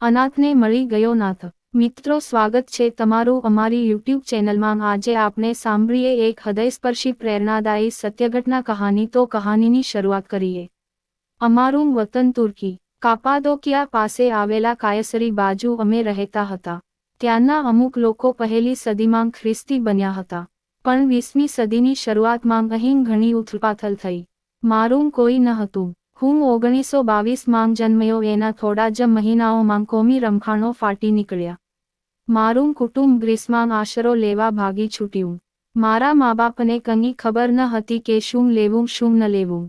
અનાથને મળી ગયો નાથ. મિત્રો, સ્વાગત છે તમારું અમારી યુટ્યુબ ચેનલમાં. આજે આપણે સાંભળીએ એક હૃદયસ્પર્શી, પ્રેરણાદાયી સત્યઘટના કહાની. તો કહાનીની શરૂઆત કરીએ. અમારું વતન તુર્કી. કાપાદોકિયા પાસે આવેલા કાયસરી બાજુ અમે રહેતા હતા. ત્યાંના અમુક લોકો પહેલી સદીમાં ખ્રિસ્તી બન્યા હતા. પણ વીસમી સદીની શરૂઆતમાં અહીં ઘણી ઉથલપાથલ થઈ. મારું કોઈ ન હતું. હું ઓગણીસો બાવીસમાં જન્મ્યો એના થોડા જ મહિનાઓમાં કોમી રમખાણો ફાટી નીકળ્યા. મારું કુટુંબ ગ્રીસમાં આશરો લેવા ભાગી છૂટ્યું. મારા મા બાપને કંઈ ખબર ન હતી કે શું લેવું, શું ન લેવું.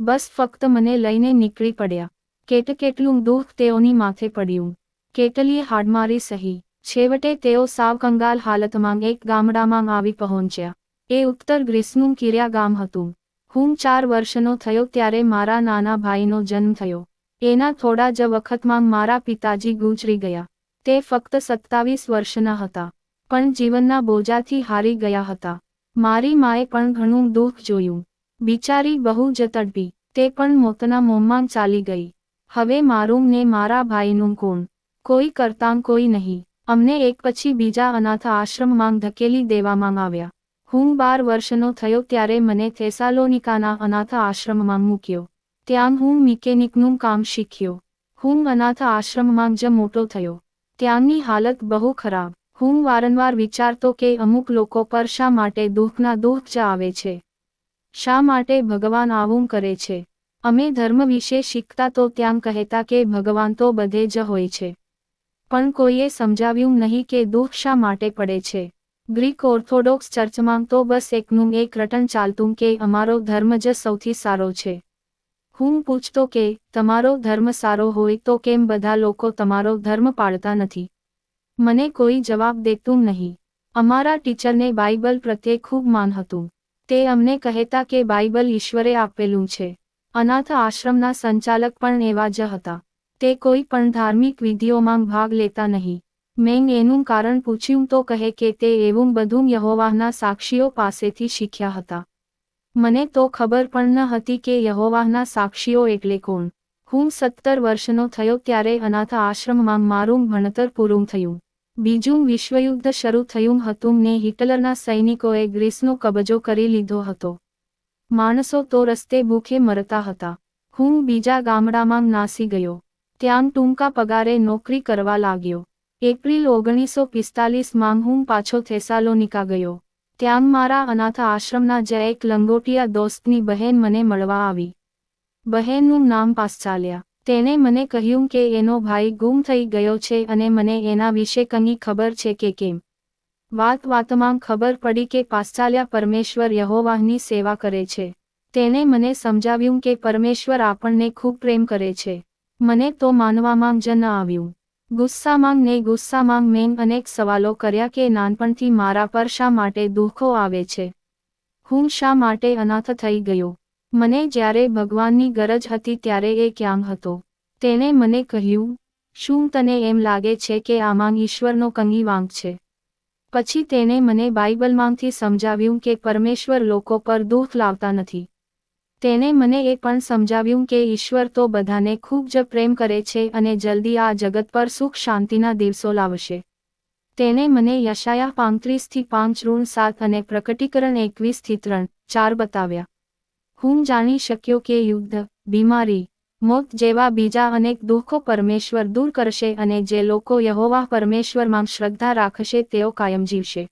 બસ ફક્ત મને લઈને નીકળી પડ્યા. કેટ કેટલું દુઃખ તેઓની માથે પડ્યું. કેટલીએ હાડમારી સહી. છેવટે તેઓ સાવ કંગાલ હાલતમાં એક ગામડામાં આવી પહોંચ્યા. એ ઉત્તર ગ્રીસનું કિર્યા ગામ હતું. હું ચાર વર્ષનો થયો ત્યારે મારા નાના ભાઈનો જન્મ થયો. એના થોડા જ વખતમાં મારા પિતાજી ગુજરી ગયા. તે ફક્ત સત્તાવીસ વર્ષના હતા. પણ જીવનના બોજાથી હારી ગયા હતા. મારી માએ પણ ઘણું દુઃખ જોયું. બિચારી બહુ જ તડપી. તે પણ મોતના મોંમાં ચાલી ગઈ. હવે મારું ને મારા ભાઈનું કોણ કોઈ કરતાં કોઈ નહીં. અમને એક પછી બીજા અનાથ આશ્રમમાં ધકેલી દેવામાં આવ્યા. હું બાર વર્ષનો થયો ત્યારે મને થેસાલોનિકાના અનાથ આશ્રમમાં મૂક્યો. ત્યાં હું મિકેનિકનું કામ શીખ્યો. હું અનાથ આશ્રમમાં જ મોટો થયો. ત્યાંની હાલત બહુ ખરાબ. હું વારંવાર વિચારતો કે અમુક લોકો પર શા માટે દુઃખના દુઃખ જ આવે છે? શા માટે ભગવાન આવું કરે છે? અમે ધર્મ વિશે શીખતા તો ત્યાં કહેતા કે ભગવાન તો બધે જ હોય છે. પણ કોઈએ સમજાવ્યું નહીં કે દુઃખ શા માટે પડે છે? ગ્રીક ઓર્થોડોક્સ ચર્ચમાં તો બસ એકનું એક રટન ચાલતું કે અમારો ધર્મ જ સૌથી સારો છે. હું પૂછતો કે, તમારો ધર્મ સારો હોય તો કેમ બધા લોકો તમારો ધર્મ પાળતા નથી? મને કોઈ જવાબ દેતું નહીં. અમારા ટીચરને બાઇબલ પ્રત્યે ખૂબ માન હતું. તે અમને કહેતા કે બાઇબલ ઈશ્વરે આપેલું છે. અનાથ આશ્રમના સંચાલક પણ એવા જ હતા. તે કોઈ પણ ધાર્મિક વિધિઓમાં ભાગ લેતા નહીં. મેં એનું કારણ પૂછ્યું તો કહે કે તે એવું બધું યહોવાહના સાક્ષીઓ પાસેથી શીખ્યા હતા. મને તો ખબર પણ ન હતી કે યહોવાહના સાક્ષીઓ એટલે કોણ. હું સત્તર વર્ષનો થયો ત્યારે અનાથ આશ્રમમાં મારું ભણતર પૂરું થયું. બીજું વિશ્વયુદ્ધ શરૂ થયું હતું ને હિટલરના સૈનિકોએ ગ્રીસનો કબજો કરી લીધો હતો. માણસો તો રસ્તે ભૂખે મરતા હતા. હું બીજા ગામડામાં નાસી ગયો. ત્યાં ટૂંકા પગારે નોકરી કરવા લાગ્યો. એપ્રિલ ઓગણીસો પિસ્તાલીસમાં હું પાછો થેસાલોનિકા ગયો. ત્યાં મારા અનાથ આશ્રમના જ એક લંગોટિયા દોસ્તની બહેન મને મળવા આવી. બહેનનું નામ પાસચાલ્યા. તેને મને કહ્યું કે એનો ભાઈ ગુમ થઈ ગયો છે અને મને એના વિશે કંઈ ખબર છે કે કેમ. વાત વાતમાં ખબર પડી કે પાશ્ચાલ્યા પરમેશ્વર યહોવાહની સેવા કરે છે. તેને મને સમજાવ્યું કે પરમેશ્વર આપણને ખૂબ પ્રેમ કરે છે. મને તો માનવામાં જ ન આવ્યું. ગુસ્સામાં ને ગુસ્સામાં મેં અનેક સવાલો કર્યા કે નાનપણથી મારા પર શા માટે દુઃખો આવે છે? હું શા માટે અનાથ થઈ ગયો? મને જ્યારે ભગવાનની ગરજ હતી ત્યારે એ ક્યાં હતો? તેને મને કહ્યું, શું તને એમ લાગે છે કે આમાં ઈશ્વરનો કંગી વાંક છે? પછી તેને મને બાઇબલમાંથી સમજાવ્યું કે પરમેશ્વર લોકો પર દુઃખ લાવતા નથી. તેને મને એ પણ સમજાવ્યું કે ઈશ્વર તો બધાને ખૂબ જ પ્રેમ કરે છે અને જલ્દી આ જગત પર સુખ શાંતિના દિવસો લાવશે. તેણે મને યશાયા પાંત્રીસથી પાંચ ઋણ સાત અને પ્રકટીકરણ એકવીસથી ત્રણ, ચાર બતાવ્યા. હું જાણી શક્યો કે યુદ્ધ, બીમારી, મોત જેવા બીજા અનેક દુઃખો પરમેશ્વર દૂર કરશે અને જે લોકો યહોવા પરમેશ્વરમાં શ્રદ્ધા રાખશે તેઓ કાયમ જીવશે.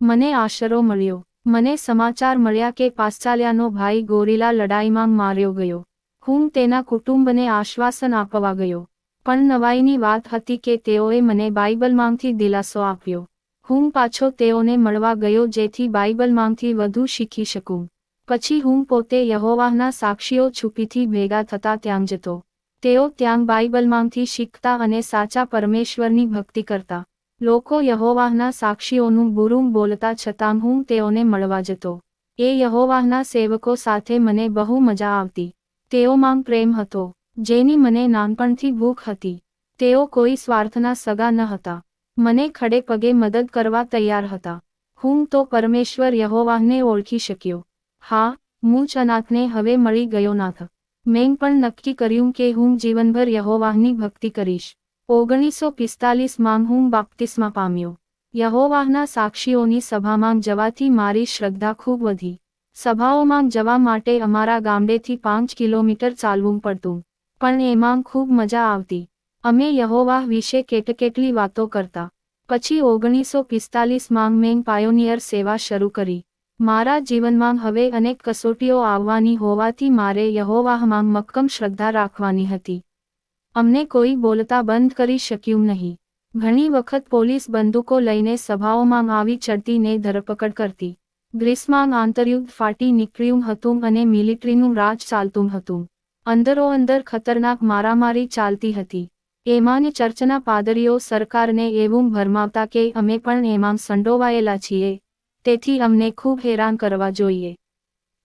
મને આશરો મળ્યો. મને સમાચાર મળ્યા કે પાશ્ચાલ્યાનો ભાઈ ગોરીલા લડાઈમાં માર્યો ગયો. હું તેના કુટુંબને આશ્વાસન આપવા ગયો. પણ નવાઈની વાત હતી કે તેઓએ મને બાઇબલમાંથી દિલાસો આપ્યો. હું પાછો તેઓને મળવા ગયો જેથી બાઇબલમાંથી વધુ શીખી શકું. પછી હું પોતે યહોવાહના સાક્ષીઓ છુપીથી ભેગા થતા ત્યાં જતો. તેઓ ત્યાં બાઇબલમાંથી શીખતા અને સાચા પરમેશ્વરની ભક્તિ કરતા. લોકો યહોવાહના સાક્ષીઓનું બુરું બોલતા છતાં હું તેઓને મળવા જતો. એ યહોવાહના સેવકો સાથે મને બહુ મજા આવતી. તેઓમાં પ્રેમ હતો, જેની મને નાનપણથી ભૂખ હતી. તેઓ કોઈ સ્વાર્થના સગા ન હતા. મને ખડે પગે મદદ કરવા તૈયાર હતા. હું તો પરમેશ્વર યહોવાહને ઓળખી શક્યો. હા, હું અનાથને હવે મળી ગયો નાથ. મેં પણ નક્કી કર્યું કે હું જીવનભર યહોવાહની ભક્તિ કરીશ. ઓગણીસો પિસ્તાલીસમાં હું બાપ્તિસ્મા પામ્યો. યહોવાહના સાક્ષીઓની સભામાં જવાથી મારી શ્રદ્ધા ખૂબ વધી. સભાઓમાં જવા માટે અમારા ગામડેથી પાંચ કિલોમીટર ચાલવું પડતું, પણ એમાં ખૂબ મજા આવતી. અમે યહોવાહ વિશે કેટકેટલી વાતો કરતા. પછી ઓગણીસો પિસ્તાલીસમાં મેં પાયોનિયર સેવા શરૂ કરી. મારા જીવનમાં હવે અનેક કસોટીઓ આવવાની હોવાથી મારે યહોવાહમાં મક્કમ શ્રદ્ધા રાખવાની હતી. અમને કોઈ બોલતા બંધ કરી શક્યું નહીં. ઘણી વખત પોલીસ બંદૂકો લઈને સભાઓમાં આવી ચડતીને ધરપકડ કરતી. ગ્રીસમાં આંતરયુદ્ધ ફાટી નીકળ્યું હતું અને મિલિટરીનું રાજ ચાલતું હતું. અંદરો અંદર ખતરનાક મારામારી ચાલતી હતી. એમાંય ચર્ચના પાદરીઓ સરકારને એવું ભરમાવતા કે અમે પણ એમાં સંડોવાયેલા છીએ. તેથી અમને ખૂબ હેરાન કરવા જોઈએ.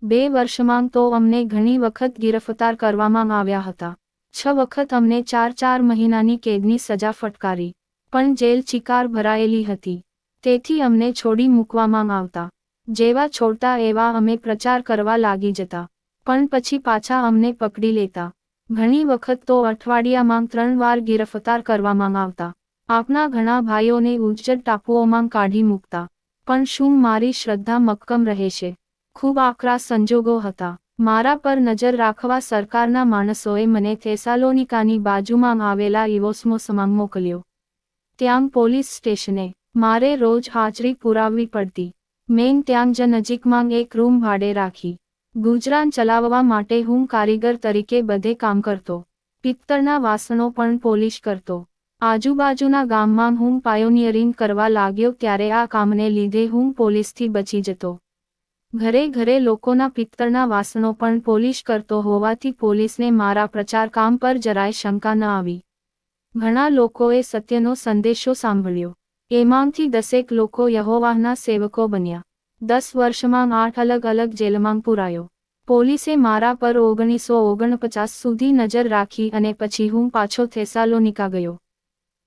બે વર્ષમાં તો અમને ઘણી વખત ગિરફતાર કરવામાં આવ્યા હતા. છ વખત અમને ચાર ચાર મહિનાની કેદની સજા ફટકારી, પણ જેલ ચિકાર ભરાયેલી હતી. તેથી અમને છોડી મૂકવામાં આવતા. જેવા છોડતા એવા અમે પ્રચાર કરવા લાગી જતા. પણ પછી પાછા અમને પકડી લેતા. ઘણી વખત તો અઠવાડિયામાં ત્રણ વાર ગિરફતાર કરવામાં આવતા. આપના ઘણા ભાઈઓને ઉજ્જડ ટાપુઓમાં કાઢી મૂકતા. પણ શું મારી શ્રદ્ધા મક્કમ રહેશે? ખૂબ આકરા સંજોગો હતા. મારા પર નજર રાખવા સરકારના માણસોએ મને થેસાલોનિકાની બાજુમાં આવેલા ઇવોસ્મોસમાં મોકલ્યો. ત્યાં પોલીસ સ્ટેશને મારે રોજ હાજરી પુરાવવી પડતી. મેં ત્યાં જ નજીકમાં એક રૂમ ભાડે રાખી. ગુજરાન ચલાવવા માટે હું કારીગર તરીકે બધે કામ કરતો. પિત્તળના વાસણો પણ પોલિશ કરતો. આજુબાજુના ગામમાં હું પાયોનિયરિંગ કરવા લાગ્યો ત્યારે આ કામને લીધે હું પોલીસથી બચી જતો. ઘરે ઘરે લોકોના પિત્તળના વાસણો પણ પોલીશ કરતો હોવાથી પોલીસને મારા પ્રચાર કામ પર જરાય શંકા ન આવી. ઘણા લોકોએ સત્યનો સંદેશો સાંભળ્યો. એમાંથી દસેક લોકો યહોવાહના સેવકો બન્યા. દસ વર્ષમાં આઠ અલગ અલગ જેલમાં પુરાયો. પોલીસે મારા પર ઓગણીસો ઓગણપચાસ સુધી નજર રાખી અને પછી હું પાછો થેસાલોનિકા ગયો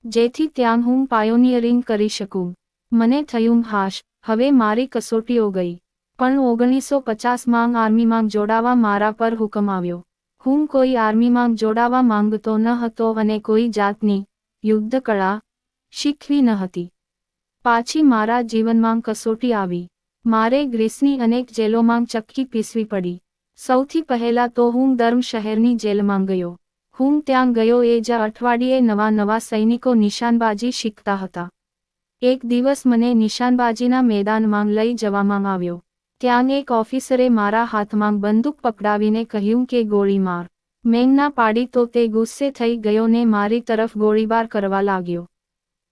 જેથી ત્યાં હું પાયોનિયરિંગ કરી શકું. મને થયું, હાશ, હવે મારી કસોટીઓ ગઈ. પણ ઓગણીસો પચાસમાં આર્મીમાં જોડાવા મારા પર હુકમ આવ્યો. હું કોઈ આર્મીમાં જોડાવા માંગતો ન હતો અને કોઈ જાતની યુદ્ધ કળા શીખવી ન હતી. પાછી મારા જીવનમાં કસોટી આવી. મારે ગ્રીસની અનેક જેલોમાં ચક્કી પીસવી પડી. સૌથી પહેલા તો હું દર્મ શહેરની જેલમાં ગયો. હું ત્યાં ગયો એ જ અઠવાડિયે નવા નવા સૈનિકો નિશાનબાજી શીખતા હતા. એક દિવસ મને નિશાનબાજીના મેદાનમાં લઈ જવામાં આવ્યો. ત્યાં એક ઓફિસરે મારા હાથમાં બંદૂક પકડાવીને કહ્યું કે ગોળી માર. મેં ના પાડી તો તે ગુસ્સે થઈ ગયો ને મારી તરફ ગોળીબાર કરવા લાગ્યો.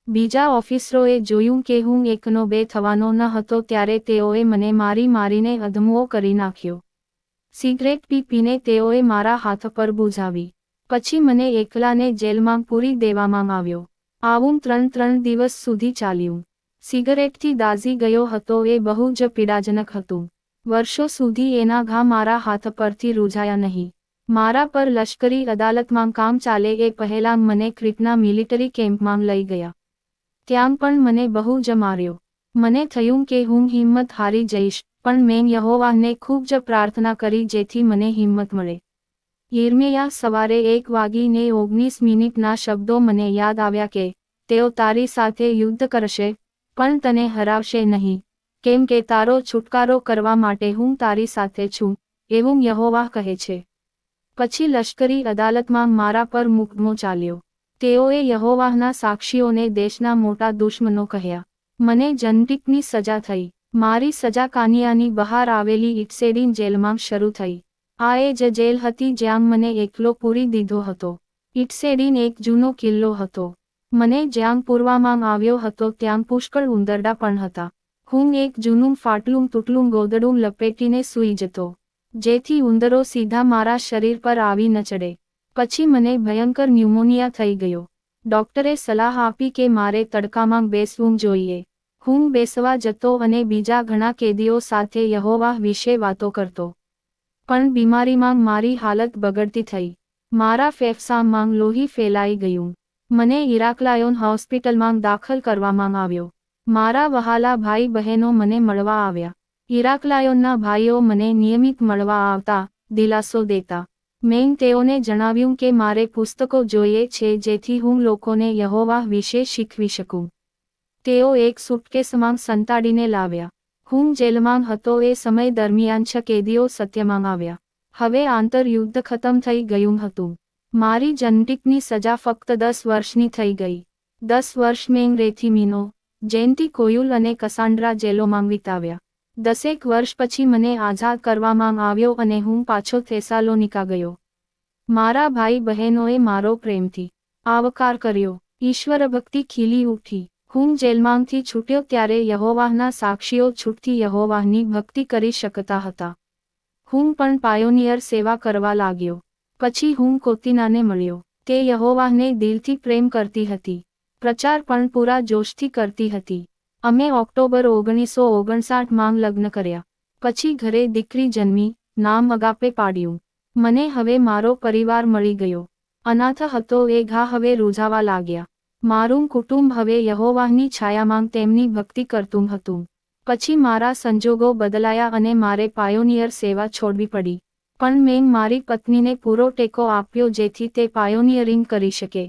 બીજા ઓફિસરોએ જોયું કે હું એકનો બે થવાનો ન હતો ત્યારે તેઓએ મને મારી મારીને અધમુઓ કરી નાખ્યો. સિગરેટ પી પીને તેઓએ મારા હાથ પર બુઝાવી. પછી મને એકલાને જેલમાં પૂરી દેવામાં આવ્યો. આવું ત્રણ ત્રણ દિવસ સુધી ચાલ્યું. સિગરેટથી દાઝી ગયો હતો એ બહુ જ પીડાજનક હતું. વર્ષો સુધી એના ઘા મારા હાથ પરથી રૂઝાયા નહીં. મારા પર લશ્કરી અદાલતમાં કામ ચાલે એ પહેલાં મને ક્રિટના મિલિટરી કેમ્પમાં લઈ ગયા. ત્યાં પણ મને બહુ જ માર્યો. મને થયું કે હું હિંમત હારી જઈશ, પણ મેં યહોવાને ખૂબ જ પ્રાર્થના કરી જેથી મને હિંમત મળે. યિર્મયા સવારે એક વાગીને ઓગણીસ મિનિટના શબ્દો મને યાદ આવ્યા કે, તેઓ તારી સાથે યુદ્ધ કરશે પણ તને હરાવશે નહીં. કેમ કે તારો છુટકારો કરવા માટે હું તારી સાથે છું, એવું યહોવા કહે છે. પછી લશ્કરી અદાલતમાં મારા પર મુકદમો ચાલ્યો. તેઓએ યહોવાહના સાક્ષીઓને દેશના મોટા દુશ્મનો કહ્યા. મને જનટિકની સજા થઈ. મારી સજા કાનિયાની બહાર આવેલી ઇટસેડીન જેલમાં શરૂ થઈ. આ એ જ જેલ હતી જ્યાં મને એકલો પૂરી દીધો હતો. ઇટસેડીન એક જૂનો કિલ્લો હતો. મને જ્યાં પૂરવામાં આવ્યો હતો ત્યાં પુષ્કળ ઉંદરડા પણ હતા. હું એક જૂનું ફાટલું તૂટલું ગોદડું લપેટીને સૂઈ જતો, જેથી ઉંદરો સીધા મારા શરીર પર આવી ન ચડે. પછી મને ભયંકર ન્યુમોનિયા થઈ ગયો. ડોક્ટરે સલાહ આપી કે મારે તડકામાં બેસવું જોઈએ. હું બેસવા જતો અને બીજા ઘણા કેદીઓ સાથે યહોવાહ વિશે વાતો કરતો. પણ બીમારીમાં મારી હાલત બગડતી થઈ. મારા ફેફસામાં લોહી ફેલાઈ ગયું. મને ઇરાકલાયોન હોસ્પિટલમાં દાખલ કરવામાં આવ્યો. મારા વહાલા ભાઈ બહેનો મને મળવા આવ્યા. ઇરાકલાયોનના ભાઈઓ મને નિયમિત મળવા આવતા, દિલાસો દેતા. મેં તેઓને જણાવ્યું કે મારે પુસ્તકો જોઈએ છે જેથી હું લોકોને યહોવાહ વિશે શીખવી શકું. તેઓ એક સુટકેસમાં સંતાડીને લાવ્યા. હું જેલમાં હતો એ સમય દરમિયાન છ કેદીઓ સત્યમાં આવ્યા. હવે આંતરયુદ્ધ ખતમ થઈ ગયું હતું. મારી જનટિકની સજા ફક્ત દસ વર્ષની થઈ ગઈ. દસ વર્ષ મેં રેથીમીનો જયંતી કોયુલ અને કસાન્ડ્રા જેલોમાં વિતાવ્યા. દસેક વર્ષ પછી મને આઝાદ કરવામાં આવ્યો અને હું પાછો થેસાલોનિકા ગયો. મારા ભાઈ બહેનોએ મારો પ્રેમથી આવકાર કર્યો. ઈશ્વર ભક્તિ ખીલી ઉઠી. હું જેલમાંથી છૂટ્યો ત્યારે યહોવાહના સાક્ષીઓ છૂટથી યહોવાહની ભક્તિ કરી શકતા હતા. હું પણ પાયોનિયર સેવા કરવા લાગ્યો. પછી હું કોતિનાને મળ્યો તે યહોવાહને દિલથી પ્રેમ કરતી હતી. પ્રચાર પણ પૂરા જોશથી કરતી હતી. અમે ઓક્ટોબર ઓગણીસો ઓગણસાઠમાં લગ્ન કર્યા. પછી ઘરે દીકરી જન્મી, નામ અગાપે પાડ્યું. મને હવે મારો પરિવાર મળી ગયો. અનાથ હતો એ ઘા હવે રૂઝાવા લાગ્યા. મારું કુટુંબ હવે યહોવાહની છાયામાં તેમની ભક્તિ કરતું હતું. પછી મારા સંજોગો બદલાયા અને મારે પાયોનિયર સેવા છોડવી પડી. પણ મેં મારી પત્નીને પૂરો ટેકો આપ્યો જેથી તે પાયોનિયરિંગ કરી શકે.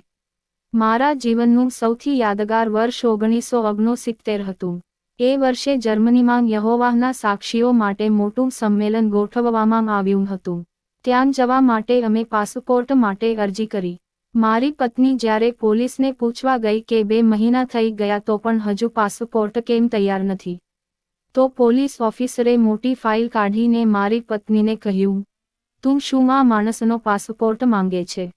મારા જીવનનું સૌથી યાદગાર વર્ષ ઓગણીસો ઓગણસિત્તેર હતું. એ વર્ષે જર્મનીમાં યહોવાહના સાક્ષીઓ માટે મોટું સંમેલન ગોઠવવામાં આવ્યું હતું. ત્યાં જવા માટે અમે પાસપોર્ટ માટે અરજી કરી. મારી પત્ની જ્યારે પોલીસને પૂછવા ગઈ કે બે મહિના થઈ ગયા તો પણ હજુ પાસપોર્ટ કેમ તૈયાર નથી. તો પોલીસ ઓફિસરે મોટી ફાઇલ કાઢીને મારી પત્નીને કહ્યું તું શું આ માણસનો પાસપોર્ટ માંગે છે?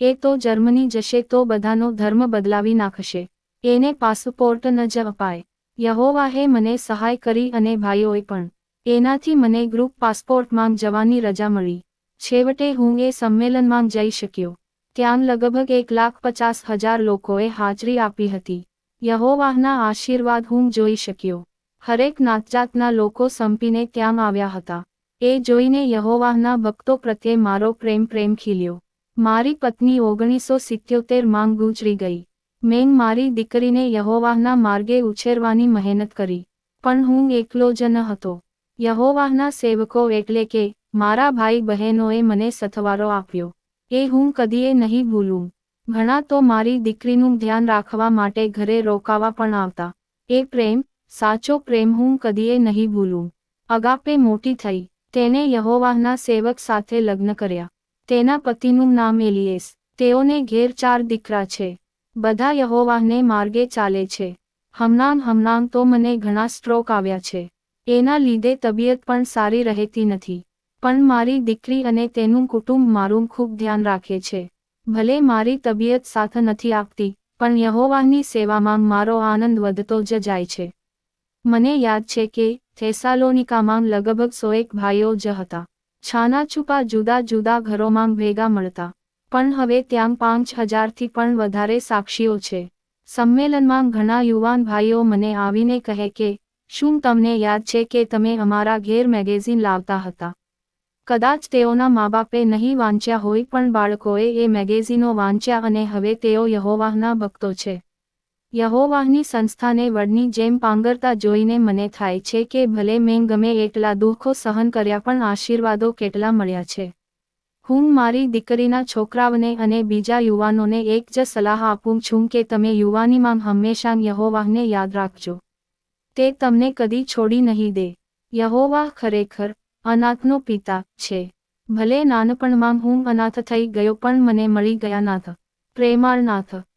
એ તો જર્મની જશે તો બધાનો ધર્મ બદલાવી નાખશે. એને પાસપોર્ટ ન જ અપાય. યહોવાહે મને સહાય કરી અને ભાઈઓએ પણ. એનાથી મને ગ્રુપ પાસપોર્ટમાં જવાની રજા મળી. છેવટે હું એ સંમેલનમાં જઈ શક્યો. ત્યાં લગભગ એક લાખ પચાસ હજાર લોકોએ હાજરી આપી હતી. યહોવાહના આશીર્વાદ હું જોઈ શક્યો. હરેક નાતજાતના લોકો સંપીને ત્યાં આવ્યા હતા. એ જોઈને યહોવાહના ભક્તો પ્રત્યે મારો પ્રેમ પ્રેમ ખીલ્યો. મારી પત્ની ઓગણીસો સિત્યોતેરમાં ગુજરી ગઈ. મેં મારી દીકરીને યહોવાહના માર્ગે ઉછેરવાની મહેનત કરી, પણ હું એકલો જ ન હતો. યહોવાહના સેવકો એટલે કે મારા ભાઈ બહેનોએ મને સથવારો આપ્યો. એ હું કદીએ નહીં ભૂલું. ઘણા તો મારી દીકરીનું ધ્યાન રાખવા માટે ઘરે રોકાવા પણ આવતા. એ પ્રેમ, સાચો પ્રેમ હું કદીએ નહીં ભૂલું. અગાપે મોટી થઈ. તેને યહોવાહના સેવક સાથે લગ્ન કર્યા. તેના પતિનું નામ એલિયેસ તેઓને ઘેર ચાર દીકરા છે. બધા યહોવાહને માર્ગે ચાલે છે. હમણાં હમણાં તો મને ઘણા સ્ટ્રોક આવ્યા છે. એના લીધે તબિયત પણ સારી રહેતી નથી. પણ મારી દીકરી અને તેનું કુટુંબ મારું ખૂબ ધ્યાન રાખે છે. ભલે મારી તબિયત સાથ નથી આપતી, પણ યહોવાહની સેવામાં મારો આનંદ વધતો જ જાય છે. મને યાદ છે કે થેસાલોનિકામાં લગભગ સોએક ભાઈઓ જ હતા. છાનાછુપા જુદા જુદા ઘરોમાં ભેગા મળતા. પણ હવે ત્યાં પાંચ હજારથી પણ વધારે સાક્ષીઓ છે. સંમેલનમાં ઘણા યુવાન ભાઈઓ મને આવીને કહે કે, શું તમને યાદ છે કે તમે અમારા ઘેર મેગેઝિન લાવતા હતા? કદાચ તેઓના મા બાપે નહીં વાંચ્યા હોય પણ બાળકોએ એ મેગેઝિનો વાંચ્યા અને હવે તેઓ યહોવાહના ભક્તો છે. યહોવાહની સંસ્થાને વડની જેમ પાંગરતા જોઈને મને થાય છે કે ભલે મેં ગમે એટલા દુઃખો સહન કર્યા પણ આશીર્વાદો કેટલા મળ્યા છે. હું મારી દીકરીના છોકરાઓને અને બીજા યુવાનોને એક જ સલાહ આપું છું કે તમે યુવાનીમાં હંમેશા યહોવાહને યાદ રાખજો. તે તમને કદી છોડી નહીં દે. યહોવાહ ખરેખર અનાથનો પિતા છે. ભલે નાનપણમાં હું અનાથ થઈ ગયો પણ મને મળી ગયા નાથ. પ્રેમાળ નાથ.